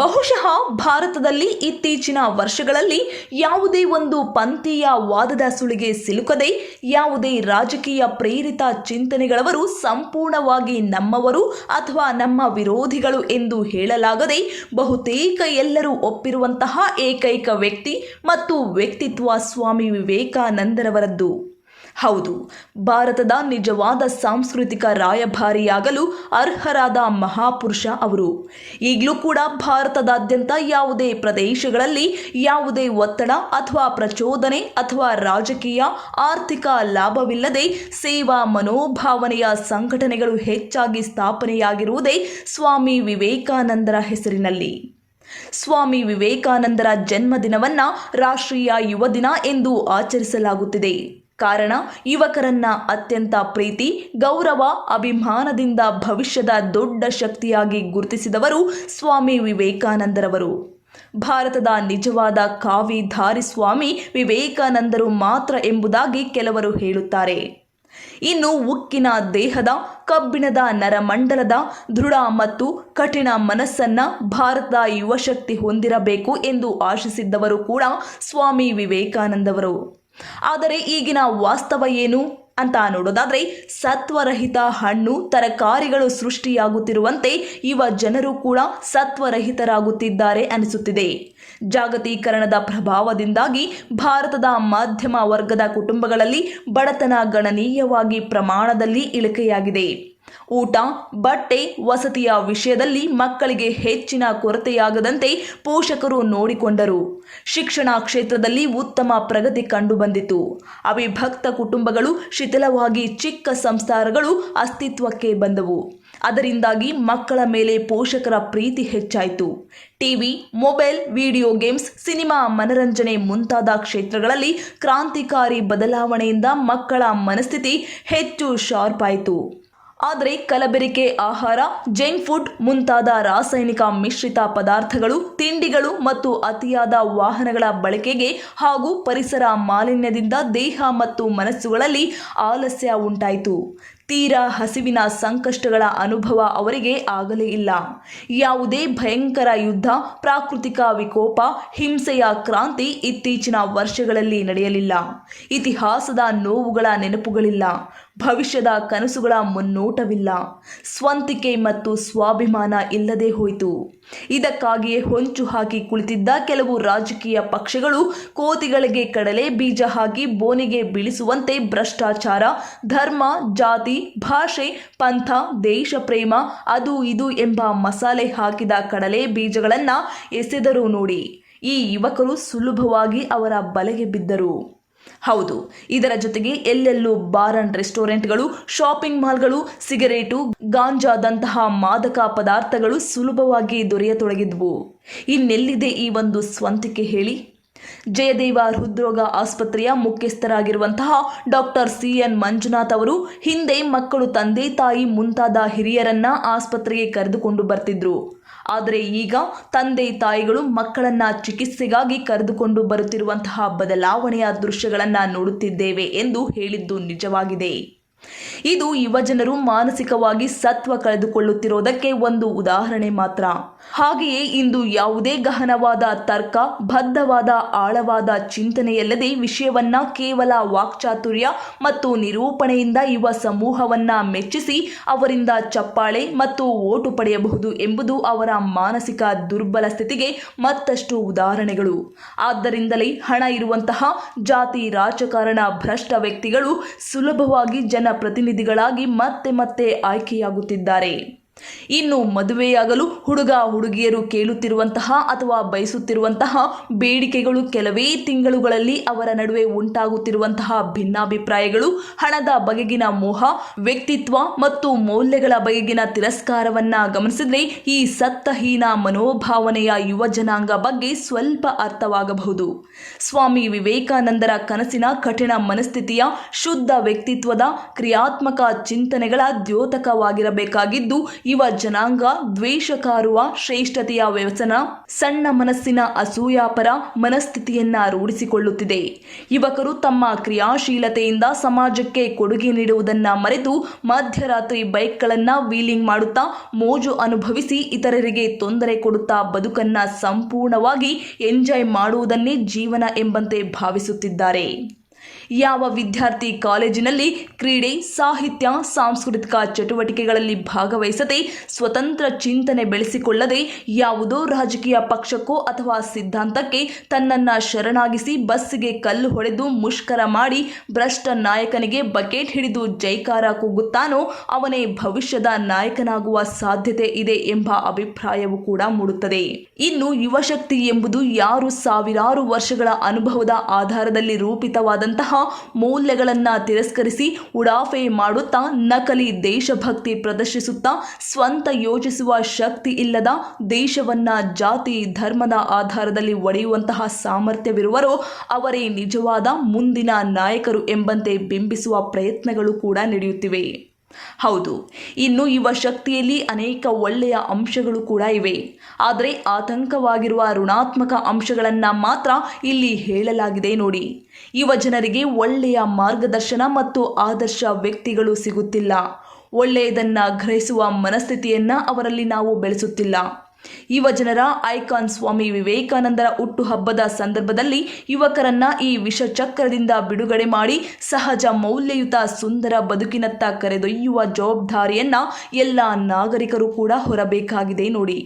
ಬಹುಶಃ ಭಾರತದಲ್ಲಿ ಇತ್ತೀಚಿನ ವರ್ಷಗಳಲ್ಲಿ ಯಾವುದೇ ಒಂದು ಪಂಥೀಯ ವಾದದ ಸುಳಿಗೆ ಸಿಲುಕದೆ ಯಾವುದೇ ರಾಜಕೀಯ ಪ್ರೇರಿತ ಚಿಂತನೆಗಳವರು ಸಂಪೂರ್ಣವಾಗಿ ನಮ್ಮವರು ಅಥವಾ ನಮ್ಮ ವಿರೋಧಿಗಳು ಎಂದು ಹೇಳಲಾಗದೆ ಬಹುತೇಕ ಎಲ್ಲರೂ ಒಪ್ಪಿರುವಂತಹ ಏಕೈಕ ವ್ಯಕ್ತಿ ಮತ್ತು ವ್ಯಕ್ತಿತ್ವ ಸ್ವಾಮಿ ವಿವೇಕಾನಂದರವರದ್ದು. ಹೌದು, ಭಾರತದ ನಿಜವಾದ ಸಾಂಸ್ಕೃತಿಕ ರಾಯಭಾರಿಯಾಗಲು ಅರ್ಹರಾದ ಮಹಾಪುರುಷ ಅವರು. ಈಗಲೂ ಕೂಡ ಭಾರತದಾದ್ಯಂತ ಯಾವುದೇ ಪ್ರದೇಶಗಳಲ್ಲಿ ಯಾವುದೇ ಒತ್ತಡ ಅಥವಾ ಪ್ರಚೋದನೆ ಅಥವಾ ರಾಜಕೀಯ, ಆರ್ಥಿಕ ಲಾಭವಿಲ್ಲದೆ ಸೇವಾ ಮನೋಭಾವನೆಯ ಸಂಘಟನೆಗಳು ಹೆಚ್ಚಾಗಿ ಸ್ಥಾಪನೆಯಾಗಿರುವುದೇ ಸ್ವಾಮಿ ವಿವೇಕಾನಂದರ ಹೆಸರಿನಲ್ಲಿ. ಸ್ವಾಮಿ ವಿವೇಕಾನಂದರ ಜನ್ಮದಿನವನ್ನ ರಾಷ್ಟ್ರೀಯ ಯುವ ದಿನ ಎಂದು ಆಚರಿಸಲಾಗುತ್ತಿದೆ. ಕಾರಣ ಯುವಕರನ್ನ ಅತ್ಯಂತ ಪ್ರೀತಿ, ಗೌರವ, ಅಭಿಮಾನದಿಂದ ಭವಿಷ್ಯದ ದೊಡ್ಡ ಶಕ್ತಿಯಾಗಿ ಗುರುತಿಸಿದವರು ಸ್ವಾಮಿ ವಿವೇಕಾನಂದರವರು. ಭಾರತದ ನಿಜವಾದ ಕಾವಿಧಾರಿ ಸ್ವಾಮಿ ವಿವೇಕಾನಂದರು ಮಾತ್ರ ಎಂಬುದಾಗಿ ಕೆಲವರು ಹೇಳುತ್ತಾರೆ. ಇನ್ನು ಉಕ್ಕಿನ ದೇಹದ, ಕಬ್ಬಿಣದ ನರಮಂಡಲದ, ದೃಢ ಮತ್ತು ಕಠಿಣ ಮನಸ್ಸನ್ನ ಭಾರತದ ಯುವಶಕ್ತಿ ಹೊಂದಿರಬೇಕು ಎಂದು ಆಶಿಸಿದ್ದವರು ಕೂಡ ಸ್ವಾಮಿ ವಿವೇಕಾನಂದವರು. ಆದರೆ ಈಗಿನ ವಾಸ್ತವ ಏನು ಅಂತ ನೋಡೋದಾದ್ರೆ ಸತ್ವರಹಿತ ಹಣ್ಣು, ತರಕಾರಿಗಳು ಸೃಷ್ಟಿಯಾಗುತ್ತಿರುವಂತೆ ಯುವ ಜನರು ಕೂಡ ಸತ್ವರಹಿತರಾಗುತ್ತಿದ್ದಾರೆ ಅನಿಸುತ್ತಿದೆ. ಜಾಗತೀಕರಣದ ಪ್ರಭಾವದಿಂದಾಗಿ ಭಾರತದ ಮಧ್ಯಮ ವರ್ಗದ ಕುಟುಂಬಗಳಲ್ಲಿ ಬಡತನ ಗಣನೀಯವಾಗಿ ಪ್ರಮಾಣದಲ್ಲಿ ಇಳಿಕೆಯಾಗಿದೆ. ಊಟ, ಬಟ್ಟೆ ವಸತಿಯ ವಿಷಯದಲ್ಲಿ ಮಕ್ಕಳಿಗೆ ಹೆಚ್ಚಿನ ಕೊರತೆಯಾಗದಂತೆ ಪೋಷಕರು ನೋಡಿಕೊಂಡರು. ಶಿಕ್ಷಣ ಕ್ಷೇತ್ರದಲ್ಲಿ ಉತ್ತಮ ಪ್ರಗತಿ ಕಂಡುಬಂದಿತು. ಅವಿಭಕ್ತ ಕುಟುಂಬಗಳು, ಶಿಥಿಲವಾಗಿ ಚಿಕ್ಕ ಸಂಸ್ಥಾರಗಳು ಅಸ್ತಿತ್ವಕ್ಕೆ ಬಂದವು. ಅದರಿಂದಾಗಿ ಮಕ್ಕಳ ಮೇಲೆ ಪೋಷಕರ ಪ್ರೀತಿ ಹೆಚ್ಚಾಯಿತು. TV, mobile, video games, cinema, ಮನರಂಜನೆ ಮುಂತಾದ ಕ್ಷೇತ್ರಗಳಲ್ಲಿ ಕ್ರಾಂತಿಕಾರಿ ಬದಲಾವಣೆಯಿಂದ ಮಕ್ಕಳ ಮನಸ್ಥಿತಿ ಹೆಚ್ಚು ಶಾರ್ಪ್ ಆಯಿತು. ಆದರೆ ಕಲಬೆರಿಕೆ ಆಹಾರ, ಜಂಕ್ ಫುಡ್ ಮುಂತಾದ ರಾಸಾಯನಿಕ ಮಿಶ್ರಿತ ಪದಾರ್ಥಗಳು, ತಿಂಡಿಗಳು ಮತ್ತು ಅತಿಯಾದ ವಾಹನಗಳ ಬಳಕೆಗೆ ಹಾಗೂ ಪರಿಸರ ಮಾಲಿನ್ಯದಿಂದ ದೇಹ ಮತ್ತು ಮನಸ್ಸುಗಳಲ್ಲಿ ಆಲಸ್ಯ ಉಂಟಾಯಿತು. ತೀರಾ ಹಸಿವಿನ ಸಂಕಷ್ಟಗಳ ಅನುಭವ ಅವರಿಗೆ ಆಗಲೇ ಇಲ್ಲ. ಯಾವುದೇ ಭಯಂಕರ ಯುದ್ಧ, ಪ್ರಾಕೃತಿಕ ವಿಕೋಪ, ಹಿಂಸೆಯ ಕ್ರಾಂತಿ ಇತ್ತೀಚಿನ ವರ್ಷಗಳಲ್ಲಿ ನಡೆಯಲಿಲ್ಲ. ಇತಿಹಾಸದ ನೋವುಗಳ ನೆನಪುಗಳಿಲ್ಲ. ಭವಿಷ್ಯದ ಕನಸುಗಳ ಮುನ್ನೋಟವಿಲ್ಲ. ಸ್ವಂತಿಕೆ ಮತ್ತು ಸ್ವಾಭಿಮಾನ ಇಲ್ಲದೆ ಹೋಯಿತು. ಇದಕ್ಕಾಗಿಯೇ ಹೊಂಚು ಹಾಕಿ ಕುಳಿತಿದ್ದ ಕೆಲವು ರಾಜಕೀಯ ಪಕ್ಷಗಳು ಕೋತಿಗಳಿಗೆ ಕಡಲೆ ಬೀಜ ಹಾಕಿ ಬೋನಿಗೆ ಬೀಳಿಸುವಂತೆ ಭ್ರಷ್ಟಾಚಾರ, ಧರ್ಮ, ಜಾತಿ ಭಾಷೆ, ಪಂಥ, ದೇಶ ಪ್ರೇಮ, ಅದು ಇದು ಎಂಬ ಮಸಾಲೆ ಹಾಕಿದ ಕಡಲೆ ಬೀಜಗಳನ್ನು ಎಸೆದರು ನೋಡಿ. ಈ ಯುವಕರು ಸುಲಭವಾಗಿ ಅವರ ಬಲೆಗೆ ಬಿದ್ದರು. ಹೌದು, ಇದರ ಜೊತೆಗೆ ಎಲ್ಲೆಲ್ಲೂ ಬಾರ್ ಅಂಡ್ ರೆಸ್ಟೋರೆಂಟ್ಗಳು, ಶಾಪಿಂಗ್ ಮಾಲ್ಗಳು, ಸಿಗರೇಟು, ಗಾಂಜಾದಂತಹ ಮಾದಕ ಪದಾರ್ಥಗಳು ಸುಲಭವಾಗಿ ದೊರೆಯತೊಡಗಿದ್ವು. ಇನ್ನೆಲ್ಲಿದೆ ಈ ಒಂದು ಸ್ವಂತಿಕೆ ಹೇಳಿ? ಜಯದೇವ ಹೃದ್ರೋಗ ಆಸ್ಪತ್ರೆಯ ಮುಖ್ಯಸ್ಥರಾಗಿರುವಂತಹ ಡಾಕ್ಟರ್ ಸಿ ಎನ್ ಮಂಜುನಾಥ್ ಅವರು ಹಿಂದೆ ಮಕ್ಕಳು ತಂದೆ ತಾಯಿ ಮುಂತಾದ ಹಿರಿಯರನ್ನ ಆಸ್ಪತ್ರೆಗೆ ಕರೆದುಕೊಂಡು ಬರ್ತಿದ್ರು. ಆದರೆ ಈಗ ತಂದೆ ತಾಯಿಗಳು ಮಕ್ಕಳನ್ನ ಚಿಕಿತ್ಸೆಗಾಗಿ ಕರೆದುಕೊಂಡು ಬರುತ್ತಿರುವಂತಹ ಬದಲಾವಣೆಯ ದೃಶ್ಯಗಳನ್ನು ನೋಡುತ್ತಿದ್ದೇವೆ ಎಂದು ಹೇಳಿದ್ದು ನಿಜವಾಗಿದೆ. ಇದು ಯುವಜನರು ಮಾನಸಿಕವಾಗಿ ಸತ್ವ ಕಳೆದುಕೊಳ್ಳುತ್ತಿರುವುದಕ್ಕೆ ಒಂದು ಉದಾಹರಣೆ ಮಾತ್ರ. ಹಾಗೆಯೇ ಇಂದು ಯಾವುದೇ ಗಹನವಾದ ತರ್ಕ, ಬದ್ಧವಾದ ಆಳವಾದ ಚಿಂತನೆಯಲ್ಲದೆ ವಿಷಯವನ್ನ ಕೇವಲ ವಾಕ್ಚಾತುರ್ಯ ಮತ್ತು ನಿರೂಪಣೆಯಿಂದ ಯುವ ಸಮೂಹವನ್ನ ಮೆಚ್ಚಿಸಿ ಅವರಿಂದ ಚಪ್ಪಾಳೆ ಮತ್ತು ಓಟು ಪಡೆಯಬಹುದು ಎಂಬುದು ಅವರ ಮಾನಸಿಕ ದುರ್ಬಲ ಸ್ಥಿತಿಗೆ ಮತ್ತಷ್ಟು ಉದಾಹರಣೆಗಳು. ಆದ್ದರಿಂದಲೇ ಹಣ ಇರುವಂತಹ ಜಾತಿ ರಾಜಕಾರಣ ಭ್ರಷ್ಟ ವ್ಯಕ್ತಿಗಳು ಸುಲಭವಾಗಿ ಜನಪ್ರತಿನಿಧಿಗಳಾಗಿ ಮತ್ತೆ ಮತ್ತೆ ಆಯ್ಕೆಯಾಗುತ್ತಿದ್ದಾರೆ. ಇನ್ನು ಮದುವೆಯಾಗಲು ಹುಡುಗ ಹುಡುಗಿಯರು ಕೇಳುತ್ತಿರುವಂತಹ ಅಥವಾ ಬಯಸುತ್ತಿರುವಂತಹ ಬೇಡಿಕೆಗಳು ಕೆಲವೇ ತಿಂಗಳುಗಳಲ್ಲಿ ಅವರ ನಡುವೆ ಉಂಟಾಗುತ್ತಿರುವಂತಹ ಭಿನ್ನಾಭಿಪ್ರಾಯಗಳು, ಹಣದ ಬಗೆಗಿನ ಮೋಹ, ವ್ಯಕ್ತಿತ್ವ ಮತ್ತು ಮೌಲ್ಯಗಳ ಬಗೆಗಿನ ತಿರಸ್ಕಾರವನ್ನ ಗಮನಿಸಿದ್ರೆ ಈ ಸತ್ತಹೀನ ಮನೋಭಾವನೆಯ ಯುವ ಜನಾಂಗ ಬಗ್ಗೆ ಸ್ವಲ್ಪ ಅರ್ಥವಾಗಬಹುದು. ಸ್ವಾಮಿ ವಿವೇಕಾನಂದರ ಕನಸಿನ ಕಠಿಣ ಮನಸ್ಥಿತಿಯ ಶುದ್ಧ ವ್ಯಕ್ತಿತ್ವದ ಕ್ರಿಯಾತ್ಮಕ ಚಿಂತನೆಗಳ ದ್ಯೋತಕವಾಗಿರಬೇಕಾಗಿದ್ದು ಯುವ ಜನಾಂಗ ದ್ವೇಷ ಕಾರುವ ಶ್ರೇಷ್ಠತೆಯ ವ್ಯಸನ, ಸಣ್ಣ ಮನಸ್ಸಿನ ಅಸೂಯಾಪರ ಮನಸ್ಥಿತಿಯನ್ನ ರೂಢಿಸಿಕೊಳ್ಳುತ್ತಿದೆ. ಯುವಕರು ತಮ್ಮ ಕ್ರಿಯಾಶೀಲತೆಯಿಂದ ಸಮಾಜಕ್ಕೆ ಕೊಡುಗೆ ನೀಡುವುದನ್ನ ಮರೆತು ಮಧ್ಯರಾತ್ರಿ ಬೈಕ್ಗಳನ್ನ ವೀಲಿಂಗ್ ಮಾಡುತ್ತಾ ಮೋಜು ಅನುಭವಿಸಿ ಇತರರಿಗೆ ತೊಂದರೆ ಕೊಡುತ್ತಾ ಬದುಕನ್ನ ಸಂಪೂರ್ಣವಾಗಿ ಎಂಜಾಯ್ ಮಾಡುವುದನ್ನೇ ಜೀವನ ಎಂಬಂತೆ ಭಾವಿಸುತ್ತಿದ್ದಾರೆ. ಯಾವ ವಿದ್ಯಾರ್ಥಿ ಕಾಲೇಜಿನಲ್ಲಿ ಕ್ರೀಡೆ, ಸಾಹಿತ್ಯ, ಸಾಂಸ್ಕೃತಿಕ ಚಟುವಟಿಕೆಗಳಲ್ಲಿ ಭಾಗವಹಿಸದೆ ಸ್ವತಂತ್ರ ಚಿಂತನೆ ಬೆಳೆಸಿಕೊಳ್ಳದೆ ಯಾವುದೋ ರಾಜಕೀಯ ಪಕ್ಷಕ್ಕೋ ಅಥವಾ ಸಿದ್ಧಾಂತಕ್ಕೆ ತನ್ನನ್ನ ಶರಣಾಗಿಸಿ ಬಸ್ಸಿಗೆ ಕಲ್ಲು ಹೊಡೆದು ಮುಷ್ಕರ ಮಾಡಿ ಭ್ರಷ್ಟ ನಾಯಕನಿಗೆ ಬಕೆಟ್ ಹಿಡಿದು ಜೈಕಾರ ಕೂಗುತ್ತಾನೋ ಅವನೇ ಭವಿಷ್ಯದ ನಾಯಕನಾಗುವ ಸಾಧ್ಯತೆ ಇದೆ ಎಂಬ ಅಭಿಪ್ರಾಯವು ಕೂಡ ಮೂಡುತ್ತದೆ. ಇನ್ನು ಯುವಶಕ್ತಿ ಎಂಬುದು ಯಾರು ಸಾವಿರಾರು ವರ್ಷಗಳ ಅನುಭವದ ಆಧಾರದಲ್ಲಿ ರೂಪಿತವಾದಂತಹ ಮೌಲ್ಯಗಳನ್ನ ತಿರಸ್ಕರಿಸಿ ಉಡಾಫೆ ಮಾಡುತ್ತಾ ನಕಲಿ ದೇಶಭಕ್ತಿ ಪ್ರದರ್ಶಿಸುತ್ತಾ ಸ್ವಂತ ಯೋಚಿಸುವ ಶಕ್ತಿ ಇಲ್ಲದ ದೇಶವನ್ನ ಜಾತಿ ಧರ್ಮದ ಆಧಾರದಲ್ಲಿ ಒಡೆಯುವಂತಹ ಸಾಮರ್ಥ್ಯವಿರುವರು ಅವರೇ ನಿಜವಾದ ಮುಂದಿನ ನಾಯಕರು ಎಂಬಂತೆ ಬಿಂಬಿಸುವ ಪ್ರಯತ್ನಗಳು ಕೂಡ ನಡೆಯುತ್ತಿವೆ. ಹೌದು, ಇನ್ನು ಯುವ ಶಕ್ತಿಯಲ್ಲಿ ಅನೇಕ ಒಳ್ಳೆಯ ಅಂಶಗಳು ಕೂಡ ಇವೆ. ಆದರೆ ಆತಂಕವಾಗಿರುವ ಋಣಾತ್ಮಕ ಅಂಶಗಳನ್ನು ಮಾತ್ರ ಇಲ್ಲಿ ಹೇಳಲಾಗಿದೆ ನೋಡಿ. ಯುವ ಜನರಿಗೆ ಒಳ್ಳೆಯ ಮಾರ್ಗದರ್ಶನ ಮತ್ತು ಆದರ್ಶ ವ್ಯಕ್ತಿಗಳು ಸಿಗುತ್ತಿಲ್ಲ. ಒಳ್ಳೆಯದನ್ನು ಗ್ರಹಿಸುವ ಮನಸ್ಥಿತಿಯನ್ನು ಅವರಲ್ಲಿ ನಾವು ಬೆಳೆಸುತ್ತಿಲ್ಲ. ಯುವ ಜನರ ಐಕಾನ್ ಸ್ವಾಮಿ ವಿವೇಕಾನಂದರ ಹುಟ್ಟುಹಬ್ಬದ ಸಂದರ್ಭದಲ್ಲಿ ಯುವಕರನ್ನ ಈ ವಿಷಚಕ್ರದಿಂದ ಬಿಡುಗಡೆ ಮಾಡಿ ಸಹಜ ಮೌಲ್ಯಯುತ ಸುಂದರ ಬದುಕಿನತ್ತ ಕರೆದೊಯ್ಯುವ ಜವಾಬ್ದಾರಿಯನ್ನ ಎಲ್ಲ ನಾಗರಿಕರು ಕೂಡ ಹೊರಬೇಕಾಗಿದೆ ನೋಡಿ.